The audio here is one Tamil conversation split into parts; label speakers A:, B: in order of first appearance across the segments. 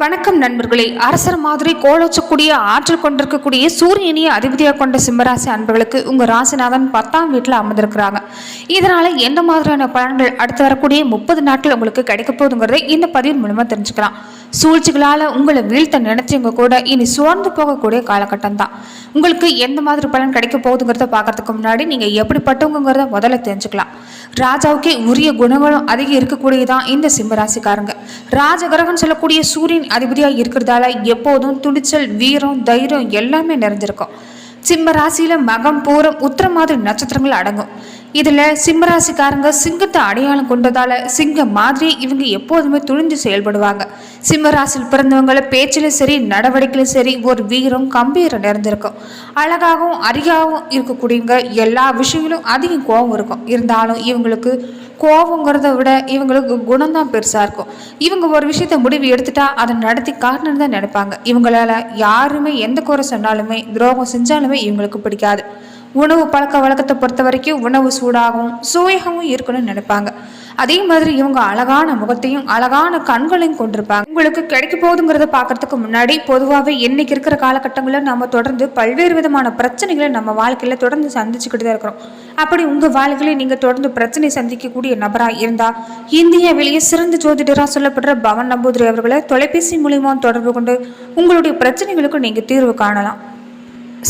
A: வணக்கம் நண்பர்களே. அரசர் மாதிரி கோலோச்சக்கூடிய ஆற்றல் கொண்டிருக்கக்கூடிய சூரியனையை அதிபதியாக கொண்ட சிம்மராசி அன்பர்களுக்கு உங்கள் ராசிநாதன் பத்தாம் வீட்டில் அமர்ந்திருக்கிறாங்க. இதனால் எந்த மாதிரியான பலன்கள் அடுத்து வரக்கூடிய முப்பது நாட்கள் உங்களுக்கு கிடைக்க போகுதுங்கிறதை இந்த பதிவு மூலமாக தெரிஞ்சுக்கலாம். சூழ்ச்சிகளால் உங்களை வீழ்த்த நினைச்சவங்க கூட இனி சோர்ந்து போகக்கூடிய காலகட்டம் தான். உங்களுக்கு எந்த மாதிரி பலன் கிடைக்க போகுதுங்கிறத பார்க்கறதுக்கு முன்னாடி நீங்கள் எப்படிப்பட்டவங்கிறத முதல்ல தெரிஞ்சுக்கலாம். ராஜாவுக்கே உரிய குணங்களும் அதிகம் இருக்கக்கூடியதான் இந்த சிம்மராசிக்காரங்க. ராஜகிரகம் சொல்லக்கூடிய சூரியன் அதிபதியாக இருக்கிறதால எப்போதும் துணிச்சல் வீரம் தைரியம் எல்லாமே நிறைஞ்சிருக்கும். சிம்ம ராசியில் மகம் பூரம் உத்திர மாதிரி நட்சத்திரங்கள் அடங்கும். இதில் சிம்மராசிக்காரங்க சிங்கத்தை அடையாளம் கொண்டதால் சிங்கம் மாதிரி இவங்க எப்போதுமே துணிஞ்சு செயல்படுவாங்க. சிம்மராசில் பிறந்தவங்களை பிறந்தவங்கள பேச்சிலும் சரி நடவடிக்கையிலும் சரி ஒரு வீரம் கம்பீரம் நிறைந்திருக்கும். அழகாகவும் அரியாகவும் இருக்கக்கூடியவங்க எல்லா விஷயங்களும் அதிகம் கோபம் இருக்கும். இருந்தாலும் இவங்களுக்கு கோபங்கிறத விட இவங்களுக்கு குணம்தான் பெருசாக இருக்கும். இவங்க ஒரு விஷயத்த முடிவு எடுத்துட்டா அதை நடத்தி காட்டணும்னு தான் நினைப்பாங்க. இவங்களால யாருமே எந்த குறை சொன்னாலுமே துரோகம் செஞ்சாலுமே இவங்களுக்கு பிடிக்காது. உணவு பழக்க வழக்கத்தை பொறுத்த வரைக்கும் உணவு சூடாகவும் சுவையாகவும் இருக்கணும்னு நினைப்பாங்க. அதே மாதிரி இவங்க அழகான முகத்தையும் அழகான கண்களையும் கொண்டிருப்பாங்க. உங்களுக்கு கிடைக்க போகுதுங்கிறத பார்க்கறதுக்கு முன்னாடி பொதுவாகவே இன்னைக்கு இருக்கிற காலகட்டங்களில் நம்ம தொடர்ந்து பல்வேறு விதமான பிரச்சனைகளை நம்ம வாழ்க்கையில் தொடர்ந்து சந்திச்சுக்கிட்டு தான் இருக்கிறோம். அப்படி உங்கள் வாழ்க்கையில நீங்கள் தொடர்ந்து பிரச்சனை சந்திக்கக்கூடிய நபராக இருந்தால் இந்தியாவிலேயே சிறந்த ஜோதிடராக சொல்லப்படுற பவன் நம்பூதிரி அவர்களை தொலைபேசி மூலியமா தொடர்பு கொண்டு உங்களுடைய பிரச்சனைகளுக்கு நீங்கள் தீர்வு காணலாம்.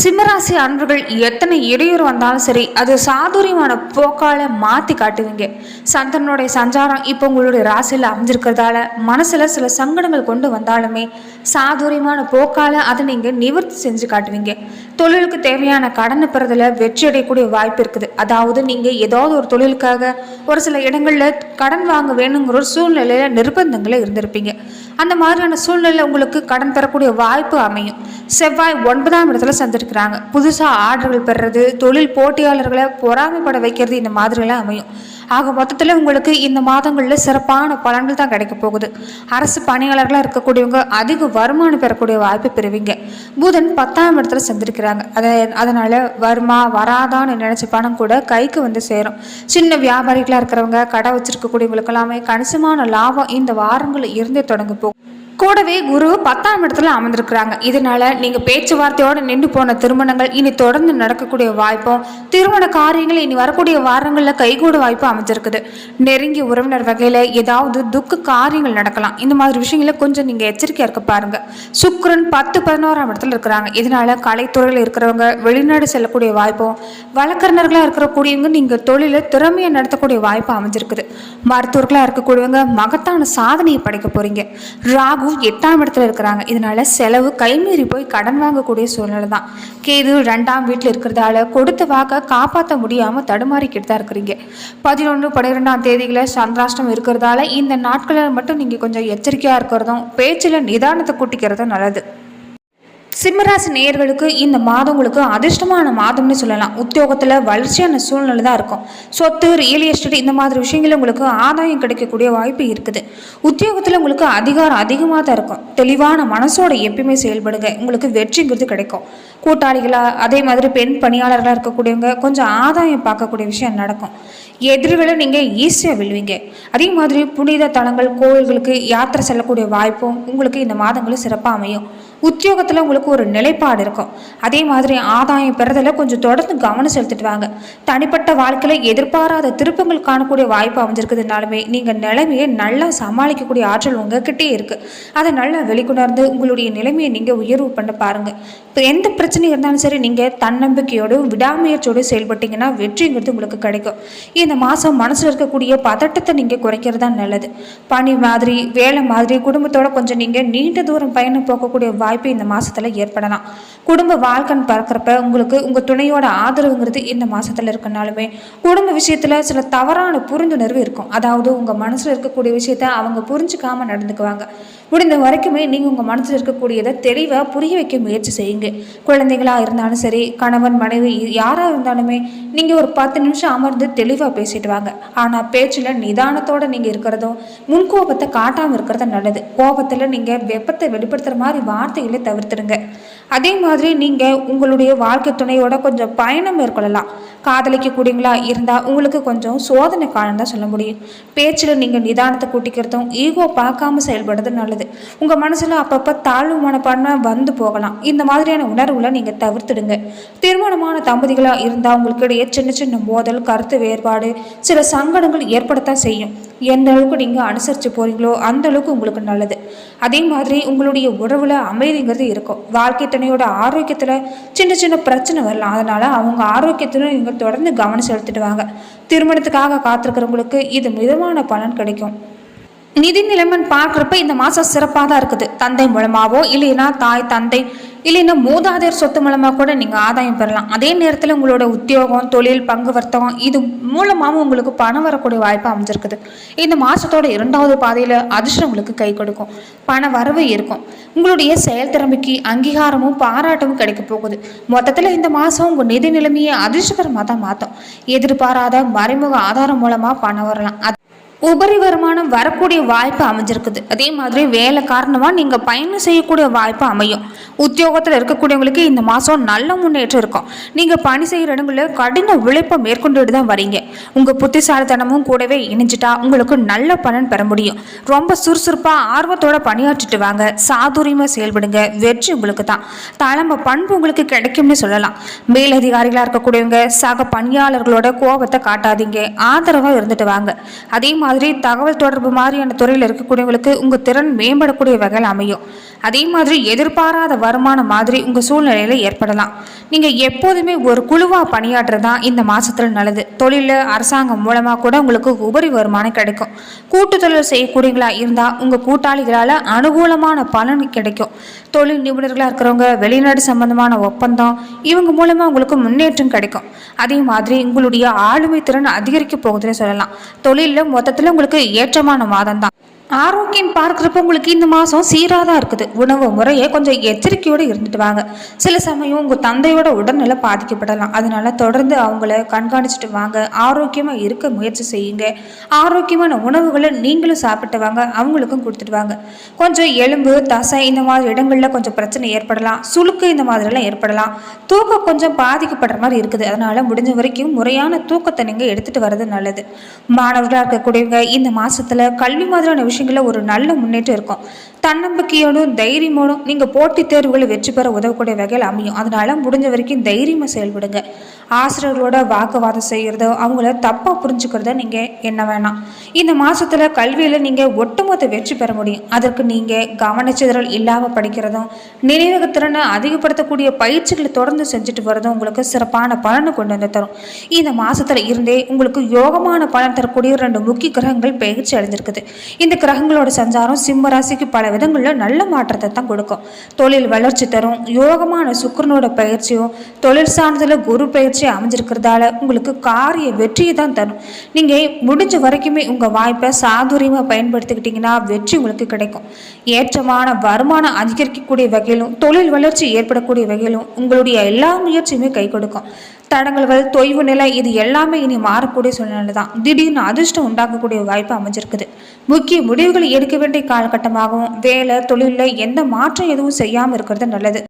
A: சிம்மராசி அன்பர்கள் எத்தனை இடையூறு வந்தாலும் சரி அது சாதுரியமான போக்கால மாற்றி காட்டுவீங்க. சந்திரனுடைய சஞ்சாரம் இப்போ உங்களுடைய ராசியில் அமைஞ்சிருக்கிறதால மனசில் சில சங்கடங்கள் கொண்டு வந்தாலுமே சாதுரியமான போக்கால அதை நீங்கள் நிவர்த்தி செஞ்சு காட்டுவீங்க. தொழிலுக்கு தேவையான கடனை பெறதில் வெற்றி அடையக்கூடிய வாய்ப்பு இருக்குது. அதாவது நீங்கள் ஏதாவது ஒரு தொழிலுக்காக ஒரு சில இடங்களில் கடன் வாங்க வேணுங்கிற ஒரு சூழ்நிலையில் நிர்பந்தங்களில் இருந்திருப்பீங்க. அந்த மாதிரியான சூழ்நிலையில் உங்களுக்கு கடன் பெறக்கூடிய வாய்ப்பு அமையும். செவ்வாய் ஒன்பதாம் இடத்துல சந்திருக்கிறாங்க புதுசாக ஆர்டர்கள் பெறுறது தொழில் போட்டியாளர்களை பொறாமைப்பட வைக்கிறது இந்த மாதிரிலாம் அமையும். ஆக மொத்தத்தில் உங்களுக்கு இந்த மாதங்களில் சிறப்பான பலன்கள் தான் கிடைக்க போகுது. அரசு பணியாளர்களாக இருக்கக்கூடியவங்க அதிக வருமானம் பெறக்கூடிய வாய்ப்பு பெறுவீங்க. புதன் பத்தாம் இடத்துல சந்திருக்கிறாங்க அதை அதனால் வருமா வராதான்னு நினச்ச பணம் கூட கைக்கு வந்து சேரும். சின்ன வியாபாரிகளாக இருக்கிறவங்க கடை வச்சுருக்கக்கூடியவங்களுக்கெல்லாமே கணிசமான லாபம் இந்த வாரங்களில் இருந்தே தொடங்க போகும். கூடவே குரு பத்தாம் இடத்துல அமர்ந்திருக்கிறாங்க. இதனால நீங்க பேச்சுவார்த்தையோட நின்று போன திருமணங்கள் இனி தொடர்ந்து நடக்கக்கூடிய வாய்ப்பும் திருமண காரியங்கள் இனி வரக்கூடிய வாரங்களில் கைகூட வாய்ப்பு அமைஞ்சிருக்குது. நெருங்கிய உறவினர் வகையில ஏதாவது துக்க காரியங்கள் நடக்கலாம். இந்த மாதிரி விஷயங்கள கொஞ்சம் நீங்க எச்சரிக்கையா இருக்க பாருங்க. சுக்ரன் பத்து பதினோராம் இடத்துல இருக்கிறாங்க. இதனால கலைத்துறையில் இருக்கிறவங்க வெளிநாடு செல்லக்கூடிய வாய்ப்பும் வழக்கறிஞர்களா இருக்கக்கூடியவங்க நீங்க தொழில திறமையை நடத்தக்கூடிய வாய்ப்பு அமைஞ்சிருக்குது. மருத்துவர்களா இருக்கக்கூடியவங்க மகத்தான சாதனையை படைக்க போறீங்க. ராகு எட்டாம் இடத்துல இருக்கிறாங்க. இதனால செலவு கைமீறி போய் கடன் வாங்கக்கூடிய சூழ்நிலை தான். கேது ரெண்டாம் வீட்டில் இருக்கிறதால கொடுத்த வாக்க காப்பாற்ற முடியாமல் தடுமாறிக்கிட்டு தான் இருக்கிறீங்க. பதினொன்று பன்னிரெண்டாம் தேதிகளை சந்திராஷ்டம் இருக்கிறதால இந்த நாட்களில் மட்டும் நீங்கள் கொஞ்சம் எச்சரிக்கையாக இருக்கிறதும் பேச்சில் நிதானத்தை கூட்டிக்கிறதும் நல்லது. சிம்மராசி நேயர்களுக்கு இந்த மாதம் உங்களுக்கு அதிர்ஷ்டமான மாதம்னு சொல்லலாம். உத்தியோகத்தில் வளர்ச்சியான சூழ்நிலை தான் இருக்கும். சொத்து ரியல் எஸ்டேட் இந்த மாதிரி விஷயங்கள் உங்களுக்கு ஆதாயம் கிடைக்கக்கூடிய வாய்ப்பு இருக்குது. உத்தியோகத்தில் உங்களுக்கு அதிகாரம் அதிகமாக தான் இருக்கும். தெளிவான மனசோட எப்பயுமே செயல்படுங்க. உங்களுக்கு வெற்றிங்கிறது கிடைக்கும். கூட்டாளிகளாக அதே மாதிரி பெண் பணியாளர்களாக இருக்கக்கூடியவங்க கொஞ்சம் ஆதாயம் பார்க்கக்கூடிய விஷயம் நடக்கும். எதிர்களை நீங்கள் ஈஸியாக விழுவீங்க அதே மாதிரி புனித தலங்கள் கோவில்களுக்கு யாத்திரை செல்லக்கூடிய வாய்ப்பும் உங்களுக்கு இந்த மாதங்களில் சிறப்பாக அமையும். உத்தியோகத்தில் உங்களுக்கு ஒரு நிலைப்பாடு இருக்கும். அதே மாதிரி ஆதாயம் பெறதில் கொஞ்சம் தொடர்ந்து கவனம் செலுத்திட்டு வாங்க. தனிப்பட்ட வாழ்க்கையில் எதிர்பாராத திருப்பங்கள் காணக்கூடிய வாய்ப்பு அமைஞ்சிருக்குதுனாலுமே நீங்கள் நிலைமையை நல்லா சமாளிக்கக்கூடிய ஆற்றல் உங்ககிட்டே இருக்குது அதை நல்லா வெளிக்கொணர்ந்து உங்களுடைய நிலைமையை நீங்கள் உயர்வு பண்ண பாருங்கள் இப்போ எந்த பிரச்சனை இருந்தாலும் சரி நீங்கள் தன்னம்பிக்கையோடு விடாமுயற்சியோடு செயல்பட்டீங்கன்னா வெற்றிங்கிறது உங்களுக்கு கிடைக்கும். இந்த மாதம் மனசில் இருக்கக்கூடிய பதட்டத்தை நீங்கள் குறைக்கிறது தான் நல்லது. பணி மாதிரி வேலை மாதிரி குடும்பத்தோட கொஞ்சம் நீங்கள் நீண்ட தூரம் பயணம் போகக்கூடிய வாய்ப்பு இந்த மாதத்தில் ஏற்படலாம். குடும்ப வாழ்க்கைன்னு பார்க்குறப்ப உங்களுக்கு உங்கள் துணையோட ஆதரவுங்கிறது இந்த மாதத்தில் இருக்கனாலுமே குடும்ப விஷயத்தில் சில தவறான புரிந்துணர்வு இருக்கும். அதாவது உங்கள் மனசில் இருக்கக்கூடிய விஷயத்த அவங்க புரிஞ்சுக்காம நடந்துக்குவாங்க. முடிந்த வரைக்குமே நீங்கள் உங்கள் மனசில் இருக்கக்கூடியதை தெளிவாக புரிய வைக்க முயற்சி செய்யுங்க. குழந்தைகளாக இருந்தாலும் சரி கணவன் மனைவி யாராக இருந்தாலுமே நீங்கள் ஒரு பத்து நிமிஷம் அமர்ந்து தெளிவாக பேசிட்டு வாங்க. ஆனால் பேச்சில் நிதானத்தோடு நீங்கள் இருக்கிறதும் முன்கோபத்தை காட்டாமல் இருக்கிறது நல்லது. கோபத்தில் நீங்கள் வெப்பத்தை வெளிப்படுத்துகிற மாதிரி வார்த்தைகளை தவிர்த்துடுங்க. அதே மாதிரி நீங்கள் உங்களுடைய வாழ்க்கை துணையோட கொஞ்சம் பயணம் மேற்கொள்ளலாம். காதலிக்கக்கூடியங்களா இருந்தால் உங்களுக்கு கொஞ்சம் சோதனை காலம் தான் சொல்ல முடியும். பேச்சில் நீங்கள் நிதானத்தை கூட்டிக்கிறதும் ஈகோ பார்க்காம செயல்படுறது நல்லது. உங்கள் மனசில் அப்பப்போ தாழ்வு மனப்பான்மை வந்து போகலாம். இந்த மாதிரியான உணர்வுகளை நீங்கள் தவிர்த்துடுங்க. திருமணமான தம்பதிகளாக இருந்தால் உங்களுக்கு இடையே சின்ன சின்ன மோதல் கருத்து வேறுபாடு சில சங்கடங்கள் ஏற்படத்தான் செய்யும். எந்த அளவுக்கு நீங்கள் அனுசரித்து போகிறீங்களோ அந்த அளவுக்கு உங்களுக்கு நல்லது. அதே மாதிரி உங்களுடைய உறவில் அமைதிங்கிறது இருக்கும். வாழ்க்கை துணையோட ஆரோக்கியத்தில் சின்ன சின்ன பிரச்சனை வரலாம். அதனால் அவங்க ஆரோக்கியத்தில் நீங்கள் தொடர்ந்து கவனம் செலுத்திட்டு வாங்க. திருமணத்துக்காக காத்திருக்கிறவங்களுக்கு இது மிதமான பலன் கிடைக்கும். நிதி நிலைமைன்னு பார்க்குறப்ப இந்த மாதம் சிறப்பாக தான் இருக்குது. தந்தை மூலமாகவோ இல்லைன்னா தாய் தந்தை இல்லைன்னா மூதாதையர் சொத்து மூலமாக கூட நீங்கள் ஆதாயம் பெறலாம். அதே நேரத்தில் உங்களோட உத்தியோகம் தொழில் பங்கு வர்த்தகம் இது மூலமாகவும் உங்களுக்கு பணம் வரக்கூடிய வாய்ப்பு அமைஞ்சிருக்குது. இந்த மாதத்தோட இரண்டாவது பாதையில் அதிர்ஷ்டம் உங்களுக்கு கை கொடுக்கும். பண வரவு இருக்கும். உங்களுடைய செயல்திறமைக்கு அங்கீகாரமும் பாராட்டமும் கிடைக்க போகுது. மொத்தத்தில் இந்த மாதம் உங்கள் நிதி நிலைமையை அதிர்ஷ்டகரமாக தான் மாற்றும் எதிர்பாராத மறைமுக ஆதாரம் மூலமாக பணம் வரலாம். அது உபரி வருமானம் வரக்கூடிய வாய்ப்பு அமைஞ்சிருக்குது. அதே மாதிரி வேலை காரணமாக நீங்கள் பயணம் செய்யக்கூடிய வாய்ப்பு அமையும். உத்தியோகத்தில் இருக்கக்கூடியவங்களுக்கு இந்த மாதம் நல்ல முன்னேற்றம் இருக்கும். நீங்கள் பணி செய்கிற இடங்களில் கடின உழைப்பை மேற்கொண்டுட்டு தான் வரீங்க. உங்கள் புத்திசாலித்தனமும் கூடவே இணைஞ்சிட்டா உங்களுக்கு நல்ல பலன் பெற முடியும். ரொம்ப சுறுசுறுப்பாக ஆர்வத்தோட பணியாற்றிட்டு வாங்க. சாதுரியமாக செயல்படுங்க. வெற்றி உங்களுக்கு தான். தலைமை பண்பு உங்களுக்கு கிடைக்கும்னு சொல்லலாம். மேலதிகாரிகளாக இருக்கக்கூடியவங்க சக பணியாளர்களோட கோபத்தை காட்டாதீங்க. ஆதரவாக இருந்துட்டு வாங்க. அதே மாதிரி தகவல் தொடர்பு மாதிரியான துறையில் இருக்கக்கூடியவங்களுக்கு உங்கள் திறன் மேம்படக்கூடிய வகையில் அமையும். அதே மாதிரி எதிர்பாராத வருமானம் மாதிரி உங்கள் சூழ்நிலையில் ஏற்படலாம். நீங்கள் எப்போதுமே ஒரு குழுவாக பணியாற்றுறது தான் இந்த மாதத்தில் நல்லது. தொழிலில் அரசாங்கம் மூலமாக கூட உங்களுக்கு உபரி வருமானம் கிடைக்கும். கூட்டு தொழில் செய்யக்கூடியங்களா இருந்தால் உங்கள் கூட்டாளிகளால் அனுகூலமான பலன் கிடைக்கும். தொழில் நிபுணர்களாக இருக்கிறவங்க வெளிநாடு சம்பந்தமான ஒப்பந்தம் இவங்க மூலமாக உங்களுக்கு முன்னேற்றம் கிடைக்கும். அதே மாதிரி உங்களுடைய ஆளுமை திறன் அதிகரிக்க போகுதுன்னு சொல்லலாம். தொழிலில் மொத்தத்தில் உங்களுக்கு ஏற்றமான மாதம் தான் ஆரோக்கியம் பார்க்குறப்ப உங்களுக்கு இந்த மாதம் சீராக தான் இருக்குது. உணவு முறையை கொஞ்சம் எச்சரிக்கையோடு இருந்துட்டு வாங்க. சில சமயம் உங்கள் தந்தையோட உடல்நிலை பாதிக்கப்படலாம். அதனால தொடர்ந்து அவங்கள கண்காணிச்சுட்டு வாங்க. ஆரோக்கியமாக இருக்க முயற்சி செய்யுங்க. ஆரோக்கியமான உணவுகளை நீங்களும் சாப்பிட்டு வாங்க. அவங்களுக்கும் கொடுத்துட்டு வாங்க. கொஞ்சம் எலும்பு தசை இந்த மாதிரி இடங்களில் கொஞ்சம் பிரச்சனை ஏற்படலாம். சுளுக்கு இந்த மாதிரிலாம் ஏற்படலாம். தூக்கம் கொஞ்சம் பாதிக்கப்படுற மாதிரி இருக்குது. அதனால் முடிஞ்ச வரைக்கும் முறையான தூக்கத்தை நீங்கள் எடுத்துகிட்டு வர்றது நல்லது. மாணவர்களாக இருக்கக்கூடியவங்க இந்த மாதத்தில் கல்வி மாதிரியான விஷயங்களில் ஒரு நல்ல முன்னேற்றம் இருக்கும். தன்னம்பிக்கையோடும் தைரியமோடும் நீங்கள் போட்டித் தேர்வுகளை வெற்றி பெற உதவக்கூடிய வகையில் அமையும். அதனால முடிஞ்ச வரைக்கும் தைரியமாக செயல்படுங்க. ஆசிரியர்களோட வாக்குவாதம் செய்கிறதோ அவங்கள தப்பாக புரிஞ்சுக்கிறத நீங்கள் என்ன வேணாம். இந்த மாதத்தில் கல்வியில் நீங்கள் ஒட்டுமொத்த வெற்றி பெற முடியும். அதற்கு நீங்கள் கவனச்சிதறல் இல்லாமல் படிக்கிறதும் நினைவகத்திறனை அதிகப்படுத்தக்கூடிய பயிற்சிகளை தொடர்ந்து செஞ்சுட்டு வரதும் உங்களுக்கு சிறப்பான பலனை கொண்டு வந்து தரும். இந்த மாதத்தில் இருந்தே உங்களுக்கு யோகமான பலன் தரக்கூடிய ரெண்டு முக்கிய கிரகங்கள் பயிற்சி அடைஞ்சிருக்குது. இந்த கிரகங்களோட சஞ்சாரம் சிம்ம ராசிக்கு பல விதங்களில் நல்ல மாற்றத்தை தான் கொடுக்கும். தொழில் வளர்ச்சி தரும் யோகமான சுக்கரனோட பயிற்சியும் தொழில் சார்ந்ததில் குரு பயிற்சி அமைஞ்சிருக்கிறதால உங்களுக்கு காரிய வெற்றியை தான் தரும். நீங்கள் முடிஞ்ச வரைக்குமே உங்கள் வாய்ப்பை சாதுரியமாக பயன்படுத்திக்கிட்டிங்கன்னா வெற்றி உங்களுக்கு கிடைக்கும். ஏற்றமான வருமானம் அதிகரிக்கக்கூடிய வகையிலும் தொழில் வளர்ச்சி ஏற்படக்கூடிய வகையிலும் உங்களுடைய எல்லா முயற்சியுமே கை கொடுக்கும். தடங்கல்கள் தொய்வு நிலை இது எல்லாமே இனி மாறக்கூடிய சூழ்நிலை தான். திடீர்னு அதிர்ஷ்டம் உண்டாக்கக்கூடிய வாய்ப்பு அமைஞ்சிருக்குது. முக்கிய முடிவுகளை எடுக்க வேண்டிய காலகட்டமாகவும் வேலை தொழிலில் எந்த மாற்றம் எதுவும் செய்யாமல் இருக்கிறது நல்லது.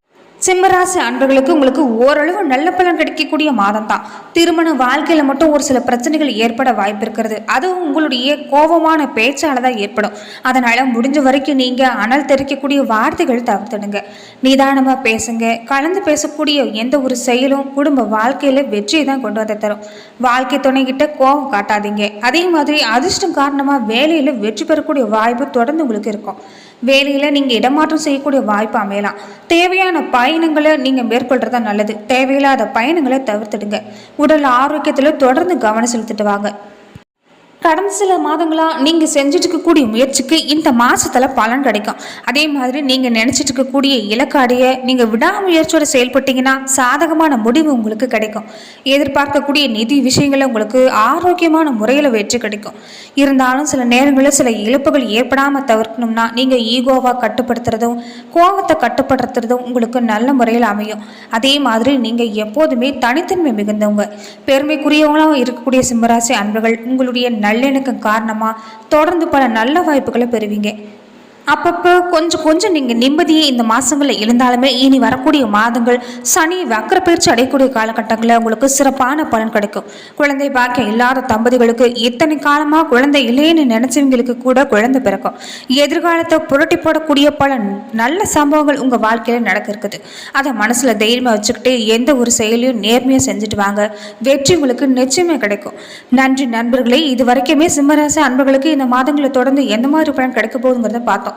A: சிம்மராசி அன்பர்களுக்கு உங்களுக்கு ஓரளவு நல்ல பலன் கிடைக்கக்கூடிய மாதம் தான் திருமண வாழ்க்கையில் மட்டும் ஒரு சில பிரச்சனைகள் ஏற்பட வாய்ப்பு இருக்கிறது. அதுவும் உங்களுடைய கோபமான பேச்சால் தான் ஏற்படும். அதனால் முடிஞ்ச வரைக்கும் நீங்கள் அனல் தெரிக்கக்கூடிய வார்த்தைகள் தவிர்த்துடுங்க. நிதானமாக பேசுங்க. கலந்து பேசக்கூடிய எந்த ஒரு செயலும் குடும்ப வாழ்க்கையில் வெற்றியை தான் கொண்டு வந்து தரும். வாழ்க்கை துணைகிட்ட கோபம் காட்டாதீங்க. அதே மாதிரி அதிர்ஷ்டம் காரணமாக வேலையில் வெற்றி பெறக்கூடிய வாய்ப்பு தொடர்ந்து உங்களுக்கு இருக்கும். வேலையில் நீங்கள் இடமாற்றம் செய்யக்கூடிய வாய்ப்பு அமையலாம். தேவையான பயணங்களை நீங்கள் மேற்கொள்றதா நல்லது. தேவையில்லாத பயணங்களை தவிர்த்துடுங்க. உடல் ஆரோக்கியத்தில் தொடர்ந்து கவனம் செலுத்திட்டு வாங்க. கடந்த சில மாதங்களாக நீங்கள் செஞ்சுட்டு இருக்கக்கூடிய முயற்சிக்கு இந்த மாதத்தில் பலன் கிடைக்கும். அதே மாதிரி நீங்கள் நினச்சிட்டு இருக்கக்கூடிய இலக்காடைய நீங்கள் விடாமுயற்சியோட செயல்பட்டீங்கன்னா சாதகமான முடிவு உங்களுக்கு கிடைக்கும். எதிர்பார்க்கக்கூடிய நிதி விஷயங்களில் உங்களுக்கு ஆரோக்கியமான முறையில் வெற்றி கிடைக்கும். இருந்தாலும் சில நேரங்களில் சில இழப்புகள் ஏற்படாமல் தவிர்க்கணும்னா நீங்கள் ஈகோவாக கட்டுப்படுத்துறதும் கோபத்தை கட்டுப்படுத்துறதும் உங்களுக்கு நல்ல முறையில் அமையும். அதே மாதிரி நீங்கள் எப்போதுமே தனித்தன்மை மிகுந்தவங்க. பெருமைக்குரியவங்களாக இருக்கக்கூடிய சிம்மராசி அன்பர்கள் உங்களுடைய நல்லிணக்கம் காரணமாக தொடர்ந்து பல நல்ல வாய்ப்புகளை பெறுவீங்க. அப்பப்போ கொஞ்சம் கொஞ்சம் நீங்கள் நிம்மதியை இந்த மாதங்களில் இருந்தாலுமே இனி வரக்கூடிய மாதங்கள் சனி வக்கர பயிற்சி அடையக்கூடிய காலகட்டங்களில் உங்களுக்கு சிறப்பான பலன் கிடைக்கும். குழந்தை பாக்கியம் இல்லாத தம்பதிகளுக்கு இத்தனை காலமாக குழந்தை இல்லைன்னு நினைச்சவங்களுக்கு கூட குழந்தை பிறக்கும். எதிர்காலத்தை புரட்டி போடக்கூடிய பல நல்ல சம்பவங்கள் உங்கள் வாழ்க்கையில் நடக்க இருக்குது. அதை மனசில் தைரியமாக வச்சுக்கிட்டு எந்த ஒரு செயலையும் நேர்மையாக செஞ்சுட்டு வாங்க. வெற்றி உங்களுக்கு நிச்சயமே கிடைக்கும். நன்றி நண்பர்களே இது வரைக்குமே சிம்மராசி அன்பர்களுக்கு இந்த மாதங்களை தொடர்ந்து எந்த மாதிரி பலன் கிடைக்க போகுதுங்கிறத பார்த்தோம்.